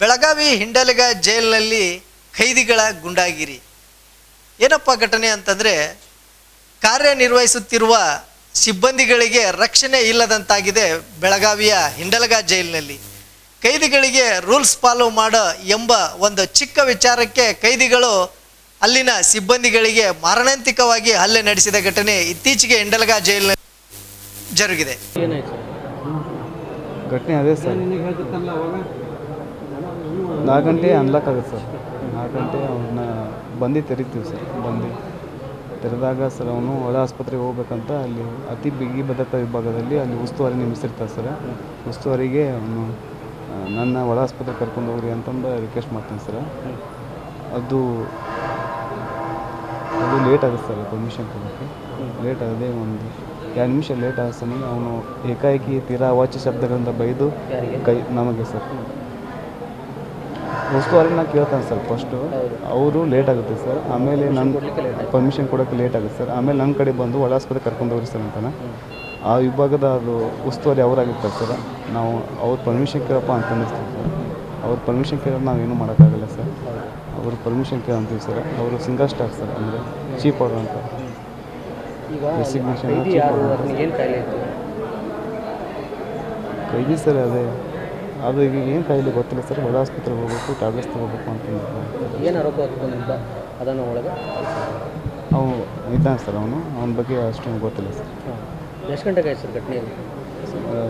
ಬೆಳಗಾವಿ ಹಿಂಡಲಗ ಜೈಲಿನಲ್ಲಿ ಖೈದಿಗಳ ಗುಂಡಾಗಿರಿ. ಏನಪ್ಪ ಘಟನೆ ಅಂತಂದರೆ, ಕಾರ್ಯನಿರ್ವಹಿಸುತ್ತಿರುವ ಸಿಬ್ಬಂದಿಗಳಿಗೆ ರಕ್ಷಣೆ ಇಲ್ಲದಂತಾಗಿದೆ ಬೆಳಗಾವಿಯ ಹಿಂಡಲಗ ಜೈಲಿನಲ್ಲಿ. ಕೈದಿಗಳಿಗೆ ರೂಲ್ಸ್ ಫಾಲೋ ಮಾಡೋ ಎಂಬ ಒಂದು ಚಿಕ್ಕ ವಿಚಾರಕ್ಕೆ ಕೈದಿಗಳು ಅಲ್ಲಿನ ಸಿಬ್ಬಂದಿಗಳಿಗೆ ಮಾರಣಾಂತಿಕವಾಗಿ ಹಲ್ಲೆ ನಡೆಸಿದ ಘಟನೆ ಇತ್ತೀಚೆಗೆ ಹಿಂಡಲಗ ಜೈಲಿನಲ್ಲಿ ಜರುಗಿದೆ. ಘಟನೆ ಅದೇ ಸರ್. ನಾಲ್ಕು ಗಂಟೆ ಅನ್ಲಾಕ್ ಆಗುತ್ತೆ ಸರ್. ನಾಲ್ಕು ಗಂಟೆ ಅವನ್ನ ಬಂದು ತೆರಿತೀವಿ ಸರ್, ಬಂದು. ತೆರೆದಾಗ ಸರ್ ಅವನು ಒಳ ಆಸ್ಪತ್ರೆಗೆ ಹೋಗ್ಬೇಕಂತ ಅಲ್ಲಿ ಅತಿ ಬಿಗಿ ಭದ್ರತಾ ವಿಭಾಗದಲ್ಲಿ ಅಲ್ಲಿ ಉಸ್ತುವಾರಿ ನೇಮಿಸಿರ್ತಾರೆ ಸರ್. ಉಸ್ತುವಾರಿಗೆ ಅವನು ನನ್ನ ಒಳ ಆಸ್ಪತ್ರೆಗೆ ಕರ್ಕೊಂಡು ಹೋಗ್ರಿ ಅಂತಂದು ರಿಕ್ವೆಸ್ಟ್ ಮಾಡ್ತೀನಿ ಸರ್. ಅದು ಅದು ಲೇಟ್ ಆಗುತ್ತೆ ಸರ್ ಪರ್ಮಿಷನ್ ಕೊಡೋಕ್ಕೆ. ಲೇಟ್ ಆಗದೆ ಒಂದು ಎರಡು ನಿಮಿಷ ಲೇಟ್ ಸಮಯ ಅವನು ಏಕಾಏಕಿ ತೀರಾ ಅವಾಚ್ಯ ಶಬ್ದಗಳಿಂದ ಬೈದು ಕೈ, ನಮಗೆ ಸರ್. ಉಸ್ತುವಾರಿ ನಾ ಕೇಳ್ತಾನೆ ಸರ್ ಫಸ್ಟು ಅವರು ಲೇಟ್ ಆಗುತ್ತೆ ಸರ್. ಆಮೇಲೆ ನನ್ನ ಪರ್ಮಿಷನ್ ಕೊಡೋಕ್ಕೆ ಲೇಟ್ ಆಗುತ್ತೆ ಸರ್. ಆಮೇಲೆ ನನ್ನ ಕಡೆ ಬಂದು ಒಳ ಆಸ್ಪತ್ರೆ ಕರ್ಕೊಂಡು ಹೋಗ್ರಿ ಸರ್ ಅಂತಾನೆ. ಆ ವಿಭಾಗದ ಅದು ಉಸ್ತುವಾರಿ ಅವರಾಗಿರ್ತಾರೆ ಸರ್. ನಾವು ಅವ್ರ ಪರ್ಮಿಷನ್ ಕೇಳಪ್ಪ ಅಂತ ಅಂದಿರ್ತೀವಿ ಸರ್. ಅವ್ರ ಪರ್ಮಿಷನ್ ಕೇಳೋದು ನಾವೇನು ಮಾಡೋಕ್ಕಾಗಲ್ಲ ಸರ್. ಅವ್ರ ಪರ್ಮಿಷನ್ ಕೇಳಂತೀವಿ ಸರ್. ಅವರು ಸಿಂಗಲ್ ಸ್ಟಾರ್ ಸರ್. ಅಂದರೆ ಚೀಪ್ ಅವರು ಅಂತ. ಇತ್ತು? ಕೈದಿ ಸರ್ ಅದೇ. ಅದು ಈಗ ಏನು ಕಾಯಿಲೆ ಗೊತ್ತಿಲ್ಲ ಸರ್. ಒಳ ಆಸ್ಪತ್ರೆಗೆ ಹೋಗ್ಬೇಕು ಟ್ಯಾಬ್ಲೆಟ್ಸ್ ತೊಗೋಬೇಕು ಅಂತ ಏನು ಆರೋಪ ಆಗ್ತದೆ ಅದನ್ನು ಒಳಗೆ? ಅವು ಇದ್ದಾನೆ ಸರ್ ಅವನು. ಅವನ ಬಗ್ಗೆ ಅಷ್ಟೊಂದು ಗೊತ್ತಿಲ್ಲ ಸರ್. ಎಷ್ಟು ಗಂಟೆಗೆ ಆಯ್ತು ಸರ್ ಘಟನೆ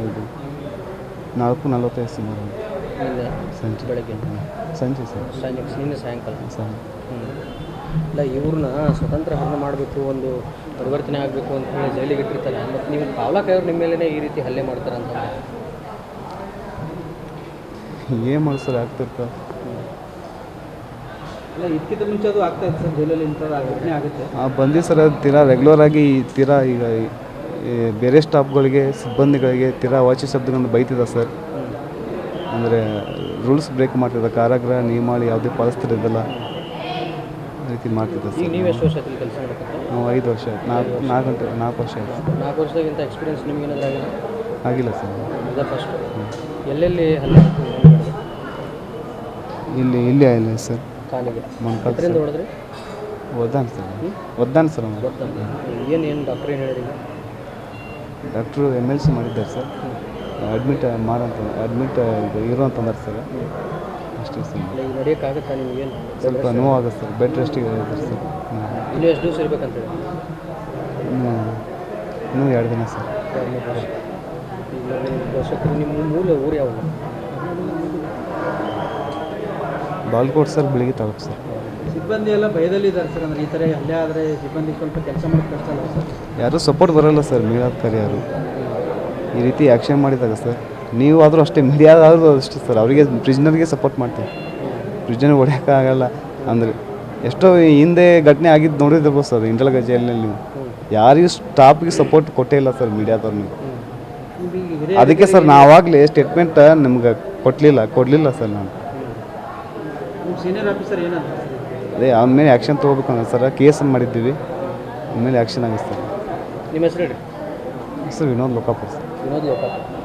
ಇದು? ನಾಲ್ಕು ನಲವತ್ತೈದು ಸುಮಾರು. ಸಂಜೆ. ಬೆಳಗ್ಗೆ ಸಂಜೆ ಸರ್. ಸಂಜೆ ನಿನ್ನೆ ಸಾಯಂಕಾಲ. ಸರ್ ಇಲ್ಲ ಇವ್ರನ್ನ ಸ್ವತಂತ್ರ ಹರಣ ಮಾಡಬೇಕು ಒಂದು ಪರಿವರ್ತನೆ ಆಗಬೇಕು ಅಂತ ಹೇಳಿ ಜೈಲಿಗೆ ಇಟ್ಟಿರ್ತಾರೆ. ಮತ್ತು ನೀವು ಕಾವಲಕಾಯವ್ರು ನಿಮ್ಮ ಮೇಲೇ ಈ ರೀತಿ ಹಲ್ಲೆ ಮಾಡ್ತಾರೆ ಅಂತ ಏನು ಮಾಡಿ ಸರ್ ಆಗ್ತಿರ್ತಾರೆ ಅಲ್ಲ ಇದಕ್ಕಿಂತ ಮುಂಚೆ ಅದು ಆಗ್ತಾ ಇತ್ತು ಸರ್ ಜೈಲಲ್ಲಿ ಇಂಥದ್ದು ಘಟನೆ ಆಗುತ್ತೆ. ಆ ಬಂದಿ ಸರ್ ಅದು ತೀರಾ ರೆಗ್ಯುಲರ್ ಆಗಿ ತೀರಾ ಈಗ ಈ- ಬೇರೆ ಸ್ಟಾಫ್ಗಳಿಗೆ ಸಿಬ್ಬಂದಿಗಳಿಗೆ ತೀರಾ ವಾಚಿ ಶಬ್ದಗಳನ್ನು ಬೈತಿದ್ದ ಸರ್. ಅಂದರೆ ರೂಲ್ಸ್ ಬ್ರೇಕ್ ಮಾಡ್ತಿದ್ದ ಕಾರಾಗೃಹ ನಿಯಮಾಳಿ ಯಾವುದೇ ಪಾಲಿಸ್ತಿರೋದಿಲ್ಲ ಆ ರೀತಿ ಮಾಡ್ತಿದ್ದೆ ಸರ್ ನೀವು ಎಷ್ಟು ವರ್ಷ ಆಯ್ತು ಕೆಲಸ ಮಾಡಕ್ಕೆ ನಾವು ಐದು ವರ್ಷ ಆಯ್ತು. ನಾಲ್ಕು ನಾಲ್ಕು ಗಂಟೆ ನಾಲ್ಕು ವರ್ಷ ಆಯಿತು. ನಾಲ್ಕು ವರ್ಷದಾಗಿಂತ ಎಕ್ಸ್ಪೀರಿಯನ್ಸ್ ನಿಮ್ಗೆ ಏನಾದರೂ ಆಗಿಲ್ಲ? ಆಗಿಲ್ಲ ಸರ್. ಫಸ್ಟ್ ಎಲ್ಲೆಲ್ಲಿ ಹಲ್ಲೆ ನಿಮ್ಗೆ? ಇಲ್ಲಿ ಇಲ್ಲಿ ಇಲ್ಲ ಸರ್. ಕಾಲಿಗೆ. ಮೊಣಕಾಲು ಅದರಿಂದ ಹೊಡೆದ್ರಿ? ಒದ್ದಾನೆ ಸರ್. ಒದ್ದಾನ ಸರ್ ಅವನು. ಏನು ಏನು ಡಾಕ್ಟ್ರ್ ಏನು ಡಾಕ್ಟ್ರು ಎಂ ಎಲ್ ಸಿ ಮಾಡಿದ್ದಾರೆ ಸರ್. ಅಡ್ಮಿಟ್ ಮಾಡಂತ ಅಡ್ಮಿಟ್ ಇರೋ ಅಂತಂದ್ರೆ ಸರ್. ಅಷ್ಟೇ ಸರ್. ಈಗ ನಡೆಯೋಕ್ಕಾಗತ್ತಾ ನಿಮಗೇನು ಸ್ವಲ್ಪ ನೋವಾಗುತ್ತೆ ಸರ್. ಬೆಡ್ ರೆಸ್ಟಿಗೆ ಇದ್ದಾರೆ ಸರ್. ಹ್ಮ್. ಇನ್ನೂ ಎಷ್ಟು ದಿವಸ ಇರ್ಬೇಕಂತ ಹೇಳಿ? ಇನ್ನೂ ಇನ್ನೂ ಎರಡು ದಿನ ಸರ್. ಈಗ ನಿಮ್ಮ ನಿಮ್ಮ ಮೂಲ ಊರು ಯಾವುದು? ಬಾಲ್ಕೋಟ್ ಸರ್ ಬೆಳಿಗ್ಗೆ ತಾಲೂಕು ಸರ್. ಸಿಬ್ಬಂದಿ ಎಲ್ಲ ಭಯದಲ್ಲಿ ಇದ್ದಾರೆ ಸರ್ ಅಂದರೆ ಈ ಥರ ಅಲ್ಲೇ ಆದರೆ ಸಿಬ್ಬಂದಿ ಸ್ವಲ್ಪ ಕೆಲಸ ಮಾಡೋದು ಕಷ್ಟ ಅಲ್ಲ ಸರ್. ಯಾರೂ ಸಪೋರ್ಟ್ ಬರೋಲ್ಲ ಸರ್ ಮೇಲಾಧಿಕಾರಿ ಯಾರು. ಈ ರೀತಿ ಆ್ಯಕ್ಷನ್ ಮಾಡಿದಾಗ ಸರ್ ನೀವು ಆದರೂ ಅಷ್ಟೇ ಮೀಡಿಯಾದಾದ್ರೂ ಅಷ್ಟೇ ಸರ್ ಅವರಿಗೆ ಪ್ರಿಜ್ನರ್ಗೆ ಸಪೋರ್ಟ್ ಮಾಡ್ತೀವಿ. ಪ್ರಿಜ್ನರ್ ಹೊಡೆಯೋಕ್ಕಾಗಲ್ಲ ಅಂದರೆ ಎಷ್ಟೋ ಹಿಂದೆ ಘಟನೆ ಆಗಿದ್ದು ನೋಡಿದಿರ್ಬೋದು ಸರ್ ಇಂಟಲ್ಗ ಜೈಲಿನಲ್ಲಿ ನೀವು ಯಾರಿಗೂ ಸ್ಟಾಫ್ಗೆ ಸಪೋರ್ಟ್ ಕೊಟ್ಟೇ ಇಲ್ಲ ಸರ್ ಮೀಡಿಯಾದವ್ರು ನೀವು. ಅದಕ್ಕೆ ಸರ್ ನಾವಾಗಲೇ ಸ್ಟೇಟ್ಮೆಂಟ್ ನಿಮ್ಗೆ ಕೊಟ್ಟಲಿಲ್ಲ ಕೊಡಲಿಲ್ಲ ಸರ್ ನಾನು. ಸೀನಿಯರ್ ಆಫೀಸರ್ ಏನಂತ ಅದೇ ಆಮೇಲೆ ಮೇಲೆ ಆ್ಯಕ್ಷನ್ ತೊಗೋಬೇಕು ಅನ್ನೋ ಸರ್. ಕೇಸ್ ಮಾಡಿದ್ದೀವಿ. ಆಮೇಲೆ ಆ್ಯಕ್ಷನ್ ಆಗುತ್ತೆ. ಸರ್ ನಿಮ್ಮ ಹೆಸರು ಹೇಳಿ. Sir Vinod Lokapur sir. Vinod Lokapura